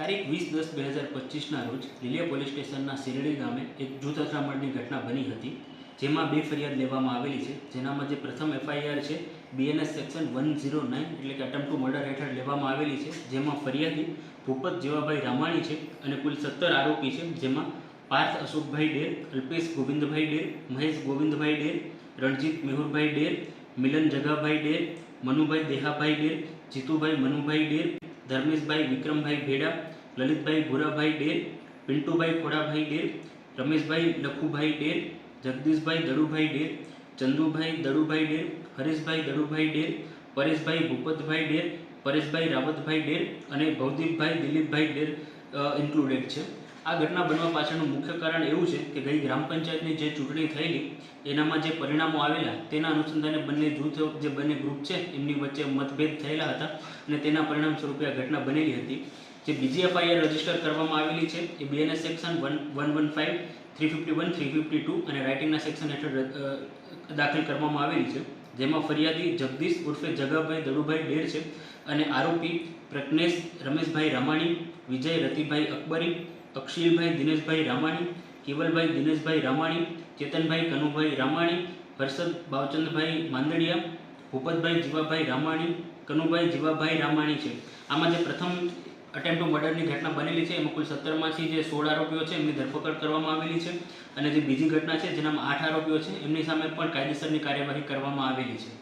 તારીખ વીસ દસ બે હજાર પચીસના રોજ લીલિયા પોલીસ સ્ટેશનના શિરડી ગામે એક જૂથ અથડામણની ઘટના બની હતી, જેમાં બે ફરિયાદ લેવામાં આવેલી છે. જેનામાં જે પ્રથમ એફઆઈઆર છે BNS section one zero nine એટલે કે અટેમ્પ ટુ મર્ડર હેઠળ લેવામાં આવેલી છે. જેમાં ફરિયાદી ભૂપત જેવાભાઈ રામાણી છે અને કુલ સત્તર આરોપી છે, જેમાં પાર્થ અશોકભાઈ ડેર, અલ્પેશ ગોવિંદભાઈ ડેર, મહેશ ગોવિંદભાઈ ડેર, રણજીત મેહુરભાઈ ડેર, મિલન જગાભાઈ ડેર, મનુભાઈ દેહાભાઈ ડેર, જીતુભાઈ મનુભાઈ ડેર ધર્મેશભાઈ, વિક્રમભાઈ ભેડા, લલિતભાઈ ભૂરાભાઈ ડેર પિન્ટુભાઈ ખોડાભાઈ ડેર રમેશભાઈ લખુભાઈ ડેર જગદીશભાઈ દડુભાઈ ડેર ચંદુભાઈ દડુભાઈ ડેર હરેશભાઈ દડુભાઈ ડેર પરેશભાઈ ભૂપતભાઈ ડેર પરેશભાઈ રાવતભાઈ ડેર અને ભવદીપભાઈ દિલીપભાઈ ડેર ઇન્ક્લુડેડ છે. આ ઘટના બનવા પાછળનું મુખ્ય કારણ એવું છે કે ગઈ ગ્રામ પંચાયતની જે ચૂંટણી થયેલી, એનામાં જે પરિણામો આવેલા, તેના અનુસંધાને બંને જૂથ, જે બંને ગ્રુપ છે, એમની વચ્ચે મતભેદ થયેલા હતા અને તેના પરિણામ સ્વરૂપે આ ઘટના બનેલી હતી. જે બીજી એફઆઈઆર રજિસ્ટર કરવામાં આવેલી છે, એ BNS section one one one five three fifty one three fifty two અને રાઇટિંગના સેક્શન હેઠળ દાખલ કરવામાં આવેલી છે. જેમાં ફરિયાદી જગદીશ ઉર્ફે જગાભાઈ દડુભાઈ ડેર છે અને આરોપી પ્રજ્ઞેશ રમેશભાઈ રમાણી, વિજય રતિભાઈ અકબરી અક્ષિલભાઈ દિનેશભાઈ રામાણી, કેવલભાઈ, દિનેશભાઈ રામાણી, ચેતનભાઈ, કનુભાઈ રામાણી, હર્ષદ ભાવચંદભાઈ માંદડિયા, ભૂપતભાઈ જીવાભાઈ રામાણી, કનુભાઈ જીવાભાઈ રામાણી છે. આમાં જે પ્રથમ અટેમ્પ્ટ મર્ડરની ઘટના બનેલી છે, એમાં કુલ સત્તરમાંથી જે સોળ આરોપીઓ છે, એમની ધરપકડ કરવામાં આવેલી છે. અને જે બીજી ઘટના છે, જેનામાં આઠ આરોપીઓ છે, એમની સામે પણ કાયદેસરની કાર્યવાહી કરવામાં આવેલી છે.